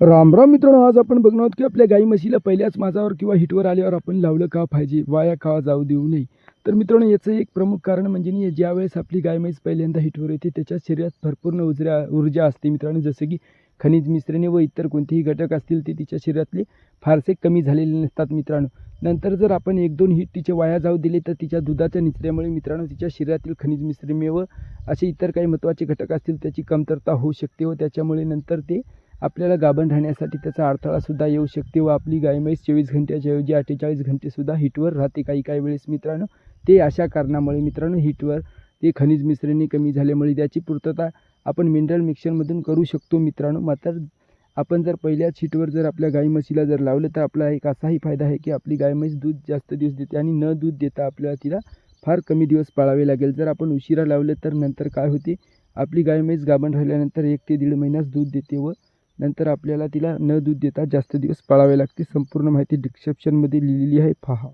राम राम मित्रांनो आज आपण बघणार आहोत की आपल्या गाई म्हशीला पहिल्याच माझावर किंवा हिटवर आल्यावर आपण लावलं का पाहिजे वाया का जाऊ देऊ नये. तर मित्रांनो याचं एक प्रमुख कारण म्हणजे नाही ज्या वेळेस आपली गाय म्हैस पहिल्यांदा हिटवर येते त्याच्या शरीरात भरपूर उजऱ्या ऊर्जा असते मित्रांनो. जसं की खनिज मिश्रणे व इतर कोणतेही घटक असतील ते तिच्या शरीरातले फारसे कमी झालेले नसतात मित्रांनो. नंतर जर आपण एक दोन हिट तिचे वाया जाऊ दिले तर तिच्या दुधाच्या निचऱ्यामुळे मित्रांनो तिच्या शरीरातील खनिज मिश्रमे व असे इतर काही महत्त्वाचे घटक असतील त्याची कमतरता होऊ शकते व त्याच्यामुळे नंतर ते आपल्याला गाभण राहण्यासाठी त्याचा अडथळासुद्धा येऊ शकते व आपली गाय म्हैस चोवीस घंट्याच्या ऐवजी अठ्ठेचाळीस घंटेसुद्धा हिटवर राहते काही काही वेळेस मित्रांनो. ते अशा कारणामुळे मित्रांनो हिटवर ते खनिज मिश्रणे कमी झाल्यामुळे त्याची पूर्तता आपण मिनरल मिक्सरमधून करू शकतो मित्रांनो. मात्र आपण जर पहिल्याच हिटवर जर आपल्या गाई म्हशीला जर लावलं तर आपला एक असाही फायदा आहे की आपली गाय म्हैस दूध जास्त दिवस देते आणि न दूध देता आपल्याला तिला फार कमी दिवस पाळावे लागेल. जर आपण उशिरा लावलं तर नंतर काय होते? आपली गाय म्हैस गाभण राहिल्यानंतर एक ते दीड महिन्यास दूध देते व नंतर आपल्याला तिला न दूध देता जास्त दिवस पाळावे लागते. संपूर्ण माहिती डिस्क्रिप्शनमध्ये लिहिलेली आहे. पहा.